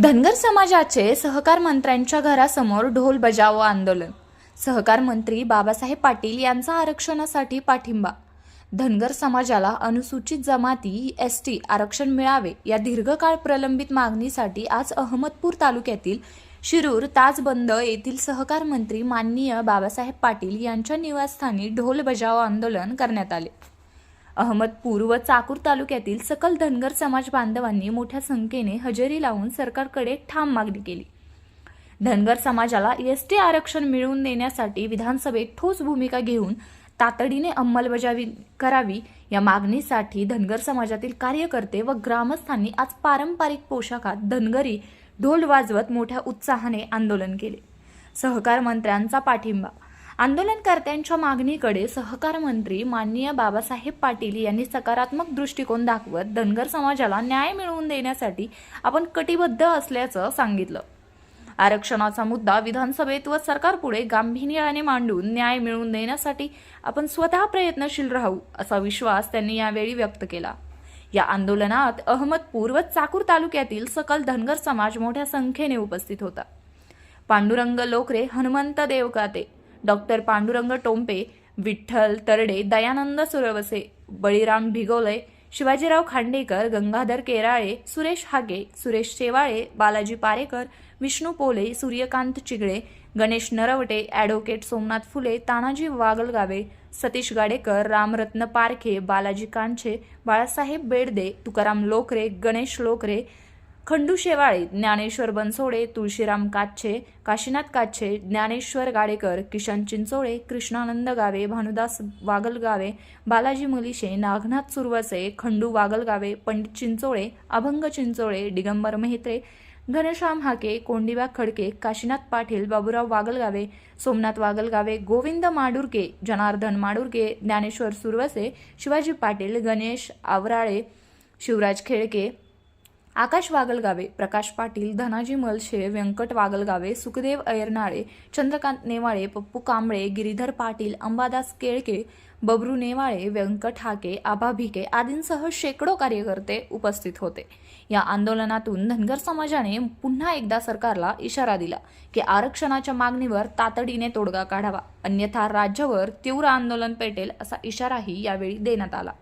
धनगर समाजाचे सहकार मंत्र्यांच्या घरासमोर ढोल बजाव आंदोलन. सहकार मंत्री बाबासाहेब पाटील यांचा आरक्षणासाठी पाठिंबा. धनगर समाजाला अनुसूचित जमाती एस टी आरक्षण मिळावे या दीर्घकाळ प्रलंबित मागणीसाठी आज अहमदपूर तालुक्यातील शिरूर ताजबंद येथील सहकार मंत्री माननीय बाबासाहेब पाटील यांच्या निवासस्थानी ढोल बजाव आंदोलन करण्यात आले. अहमदपूर व चाकूर तालुक्यातील सकल धनगर समाज बांधवांनी मोठ्या संख्येने हजेरी लावून सरकारकडे ठाम मागणी केली. धनगर समाजाला एस टी आरक्षण मिळवून देण्यासाठी विधानसभेत ठोस भूमिका घेऊन तातडीने अंमलबजावणी करावी या मागणीसाठी धनगर समाजातील कार्यकर्ते व ग्रामस्थांनी आज पारंपरिक पोशाखात धनगरी ढोल वाजवत मोठ्या उत्साहाने आंदोलन केले. सहकार मंत्र्यांचा पाठिंबा आंदोलनकर्त्यांच्या मागणीकडे सहकार मंत्री माननीय बाबासाहेब पाटील यांनी सकारात्मक दृष्टिकोन दाखवत धनगर समाजाला न्याय मिळवून देण्यासाठी आपण कटिबद्ध असल्याचं सांगितलं. आरक्षणाचा मुद्दा विधानसभेत व सरकारपुढे गांभीर्याने मांडून न्याय मिळवून देण्यासाठी आपण स्वतः प्रयत्नशील राहू असा विश्वास त्यांनी यावेळी व्यक्त केला. या आंदोलनात अहमदपूर व चाकूर तालुक्यातील सकल धनगर समाज मोठ्या संख्येने उपस्थित होता. पांडुरंग लोकरे हनुमंत देवकाते डॉक्टर पांडुरंग टोंपे विठ्ठल तरडे दयानंद सुरवसे बळीराम भिगोले शिवाजीराव खांडेकर गंगाधर केराळे सुरेश हागे सुरेश शेवाळे बालाजी पारेकर विष्णू पोले सूर्यकांत चिगळे गणेश नरवटे ॲडव्होकेट सोमनाथ फुले तानाजी वागलगावे सतीश गाडेकर रामरत्न पारखे बालाजी कांछे बाळासाहेब बेडदे तुकाराम लोकरे गणेश लोकरे खंडू शेवाळे ज्ञानेश्वर बनसोडे तुळशीराम काच्छे काशीनाथ काच्छे ज्ञानेश्वर गाडेकर किशन चिंचोळे कृष्णानंद गावे भानुदास वागलगावे बालाजी मुलिशे नागनाथ सुरवसे खंडू वागलगावे पंडित चिंचोळे अभंग चिंचोळे दिगंबर मेहत्रे घनश्याम हाके कोंडीबा खडके काशीनाथ पाटील बाबुराव वागलगावे सोमनाथ वागलगावे गोविंद माडुरके जनार्दन माडुरके ज्ञानेश्वर सुरवसे शिवाजी पाटील गणेश आवराळे शिवराज खेळके आकाश वागलगावे प्रकाश पाटील धनाजी मलशे व्यंकट वागलगावे सुखदेव अयरनाळे चंद्रकांत नेवाळे पप्पू कांबळे गिरीधर पाटील अंबादास केळके बबरू नेवाळे व्यंकट हाके आभा भिके आदींसह शेकडो कार्यकर्ते उपस्थित होते. या आंदोलनातून धनगर समाजाने पुन्हा एकदा सरकारला इशारा दिला की आरक्षणाच्या मागणीवर तातडीने तोडगा काढावा. अन्यथा राज्यावर तीव्र आंदोलन पेटेल असा इशाराही यावेळी देण्यात आला.